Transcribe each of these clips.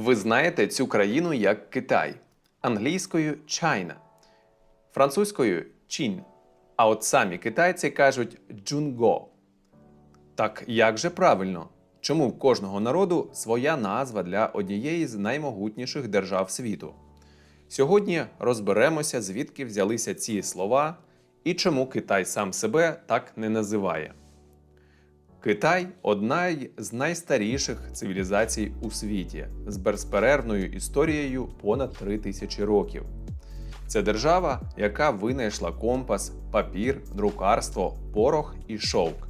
Ви знаєте цю країну як Китай, англійською China, французькою Чин. А от самі китайці кажуть Джунго. Так як же правильно? Чому в кожного народу своя назва для однієї з наймогутніших держав світу? Сьогодні розберемося, звідки взялися ці слова і чому Китай сам себе так не називає. Китай одна з найстаріших цивілізацій у світі з безперервною історією понад 3 тисячі років. Це держава, яка винайшла компас, папір, друкарство, порох і шовк.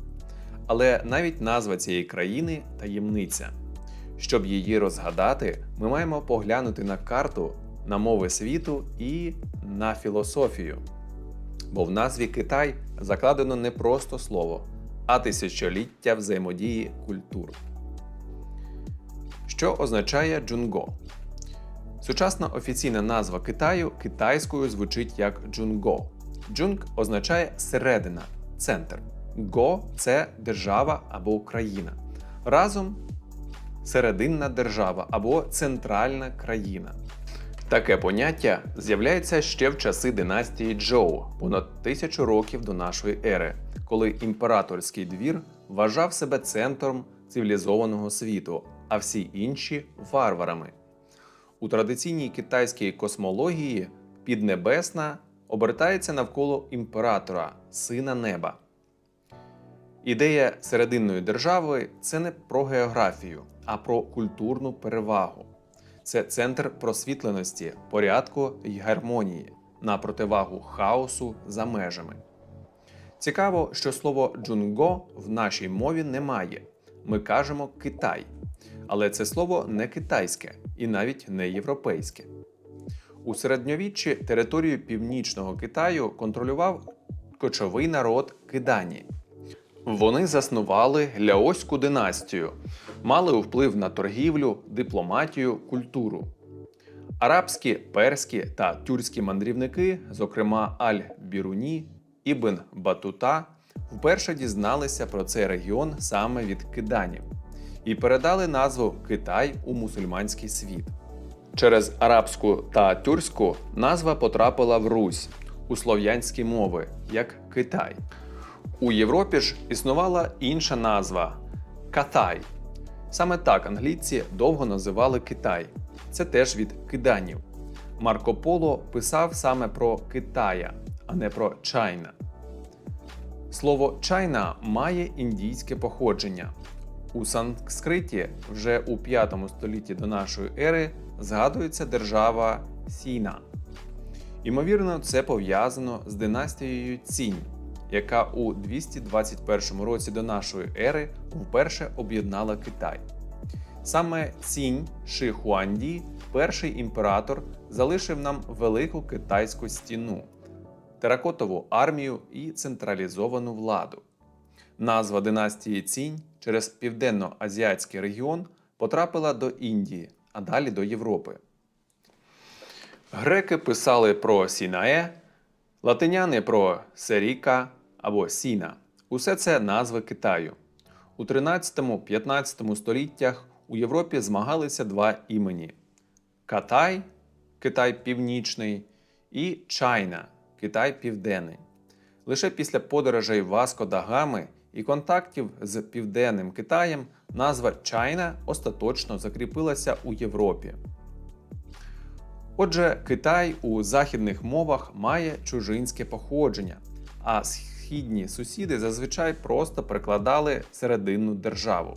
Але навіть назва цієї країни таємниця. Щоб її розгадати, ми маємо поглянути на карту, на мови світу і на філософію. Бо в назві Китай закладено не просто слово, а тисячоліття взаємодії культур. Що означає джунго? Сучасна офіційна назва Китаю китайською звучить як джунго. Джунг означає середина, центр. Го це держава або країна. Разом серединна держава або центральна країна. Таке поняття з'являється ще в часи династії Джоу понад тисячу років до нашої ери, коли імператорський двір вважав себе центром цивілізованого світу, а всі інші варварами. У традиційній китайській космології піднебесна обертається навколо імператора, сина неба. Ідея серединної держави це не про географію, а про культурну перевагу. Це центр просвітленості, порядку й гармонії на противагу хаосу за межами. Цікаво, що слово джунго в нашій мові немає. Ми кажемо Китай. Але це слово не китайське і навіть не європейське. У середньовіччі територію північного Китаю контролював кочовий народ Кидані. Вони заснували Ляоську династію, мали вплив на торгівлю, дипломатію, культуру. Арабські, перські та тюркські мандрівники, зокрема Аль-Біруні, Ібн Батута, вперше дізналися про цей регіон саме від киданів і передали назву Китай у мусульманський світ. Через арабську та тюркську назва потрапила в Русь у слов'янські мови як Китай. У Європі ж існувала інша назва Катай. Саме так англійці довго називали Китай. Це теж від киданів. Марко Поло писав саме про Китая, а не про Чайна. Слово чайна має індійське походження. У санскриті вже у 5 столітті до нашої ери згадується держава Сіна. Ймовірно, це пов'язано з династією Цінь, яка у 221 році до нашої ери вперше об'єднала Китай. Саме Цінь Ши Хуанді, перший імператор, залишив нам велику китайську стіну, теракотову армію і централізовану владу. Назва династії Цінь через південно-азіатський регіон потрапила до Індії, а далі до Європи. Греки писали про Сінае, латиняни про Серіка або Сіна. Усе це назви Китаю. У 13-15 століттях у Європі змагалися два імені: Катай, Китай Північний, і Чайна, Китай Південний. Лише після подорожей Васко да Гами і контактів з Південним Китаєм назва Чайна остаточно закріпилася у Європі. Отже, Китай у західних мовах має чужинське походження, а східні сусіди зазвичай просто перекладали серединну державу.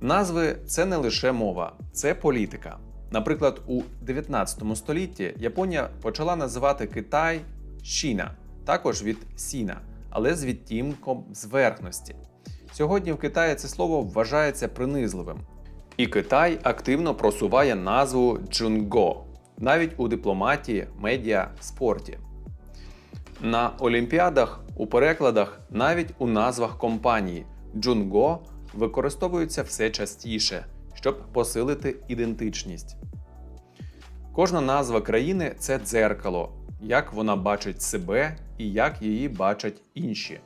Назви це не лише мова, це політика. Наприклад, у 19 столітті Японія почала називати Китай Щіна, також від Сіна, але з відтінком зверхності. Сьогодні в Китаї це слово вважається принизливим. І Китай активно просуває назву Джунго навіть у дипломатії, медіа, спорті. На олімпіадах, у перекладах, навіть у назвах компанії Джунго використовуються все частіше, щоб посилити ідентичність. Кожна назва країни це дзеркало, як вона бачить себе і як її бачать інші.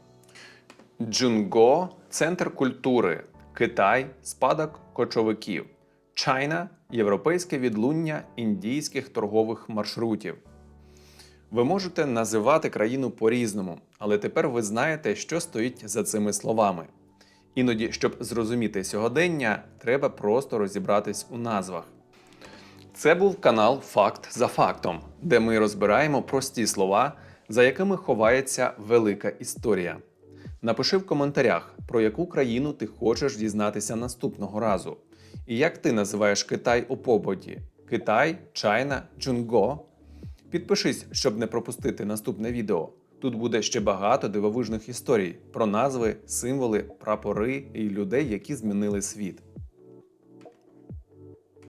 Джунго центр культури, Китай спадок кочовиків, China європейське відлуння індійських торгових маршрутів. Ви можете називати країну по-різному, але тепер ви знаєте, що стоїть за цими словами. Іноді, щоб зрозуміти сьогодення, треба просто розібратись у назвах. Це був канал Факт за фактом, де ми розбираємо прості слова, за якими ховається велика історія. Напиши в коментарях, про яку країну ти хочеш дізнатися наступного разу. І як ти називаєш Китай у побуті: Китай, Чайна, Джунго? Підпишись, щоб не пропустити наступне відео. Тут буде ще багато дивовижних історій про назви, символи, прапори і людей, які змінили світ.